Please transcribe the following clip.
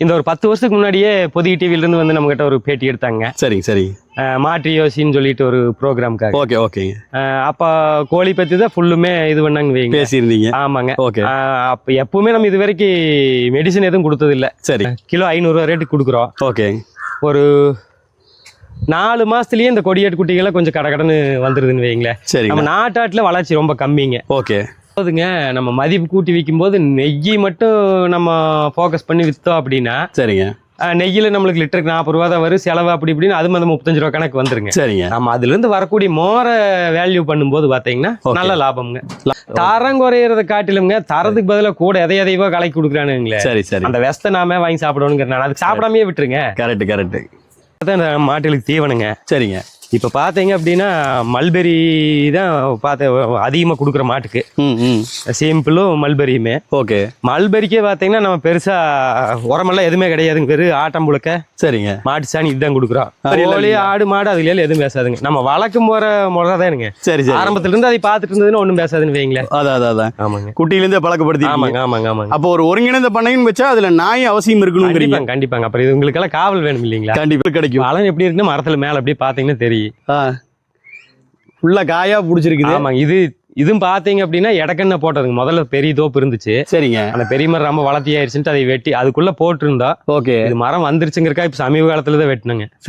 இந்த ஒரு பத்து வருஷத்துக்கு முன்னாடியே பொதிகை டிவில இருந்து வந்து நம்ம கிட்ட ஒரு பேட்டி எடுத்தாங்க. சரிங்க அஹ் மாற்றி யோசின்னு சொல்லிட்டு ஒரு ப்ரோக்ராம்க்காக ஓகே ஓகேங்க அப்ப கோழி பத்தி தான் ஃபுல்லுமே இது பண்ணாங்க வைங்க. பேசியிருந்தீங்க. ஆமாங்க. ஓகே. அப்ப எப்பவுமே நம்ம இது வரைக்கும் மெடிசன் எதுவும் கொடுத்தது இல்ல சரி. கிலோ ஐநூறுரூவா ரேட்டுக்கு கொடுக்குறோம். ஓகே. ஒரு நாலு மாசத்துலயே இந்த கொடியாட்டு குட்டிகளை கொஞ்சம் கடகடன்னு வந்துருதுன்னு வைங்களேன். சரிங்க. நம்ம நாட்டாட்டுல வளர்ச்சி ரொம்ப கம்மிங்க. ஓகே. போதுங்க நம்ம மதிப்பு கூட்டி விற்கும்போது நெய்யை மட்டும் நம்ம ஃபோக்கஸ் பண்ணி விற்றோம் அப்படின்னா சரிங்க. நெய்யில நம்மளுக்கு லிட்டருக்கு நாற்பது ரூபா தான் வரும். செலவு அப்படி இப்படின்னு அது வந்து முப்பத்தஞ்சு ரூபா கணக்கு வந்துருங்க. சரிங்க. நம்ம அதுல இருந்து வரக்கூடிய மோரை வேல்யூ பண்ணும்போது பாத்தீங்கன்னா Okay. நல்ல லாபம்ங்க. தரம் குறையறத காட்டிலுங்க தரத்துக்கு பதிலா கூட எதை எதையோ கலக்கி கொடுக்குறானுங்களே. சரி சரி. அந்த வெஸ்த நாம வாங்கி சாப்பிடணுங்கிறனால அதுக்கு சாப்பிடாமயே விட்டுருங்க. கரெக்ட் கரெக்ட் மாட்டுகளுக்கு தீவனங்க. சரிங்க. இப்போ பார்த்தீங்க அப்படின்னா மல்பெரி தான் பார்த்து அதிகமாக கொடுக்குற மாட்டுக்கு. சிம்பிளும் மல்பெரியுமே ஓகே. மல்பெரிக்கே பார்த்தீங்கன்னா நம்ம பெருசாக உரமெல்லாம் எதுவுமே கிடையாதுங்க. வெறும் ஆட்டம் புழுக்க சரிங்க. மாட்டு சாணி இதுதான் கொடுக்குறோம். கோழி ஆடு மாடு அதுல எல்லாம் எதுவும் பேசாதுங்க. நம்ம வளர்க்கும் போற முறை தானுங்க சரி சரி. ஆரம்பத்துல இருந்து அதை பார்த்துட்டு இருந்ததுன்னு ஒன்றும் பேசாதுன்னு வைங்களேன். அதான் அதான் அதான். ஆமாங்க. குட்டியிலேருந்தே பழக்கப்படுத்தி ஆமாங்க ஆமாங்க ஆமாங்க. அப்போ ஒரு ஒருங்கிணைந்த பண்ணைன்னு வச்சா அதுல நாய் அவசியம் இருக்கணுங்கிறீங்க. கண்டிப்பாங்க கண்டிப்பாங்க. அப்புறம் இது உங்களுக்கெல்லாம் காவல் வேணும் இல்லைங்களா? கண்டிப்பா கிடைக்கும். பழம் எப்படி இருக்குன்னு மரத்துல மேல அப்படியே பார்த்தீங்கன்னா தெரியும். ஆ. ஃபுல்லா காயா பிடிச்சிருக்குது. ஆமாங்க. இது இதுவும் பார்த்தீங்க அப்படின்னா இடக்கண்ண போட்டதுங்க. முதல்ல பெரிய தோப்பு இருந்துச்சு. சரிங்க. அந்த பெரிய மரம் ரொம்ப வளர்த்தி ஆயிடுச்சுன்ட்டு அதை வெட்டி அதுக்குள்ள போட்டிருந்தா ஓகே. இது மரம் வந்துருச்சுங்கிறக்கா இப்ப சமீப காலத்துல தான் வெட்டினுங்க.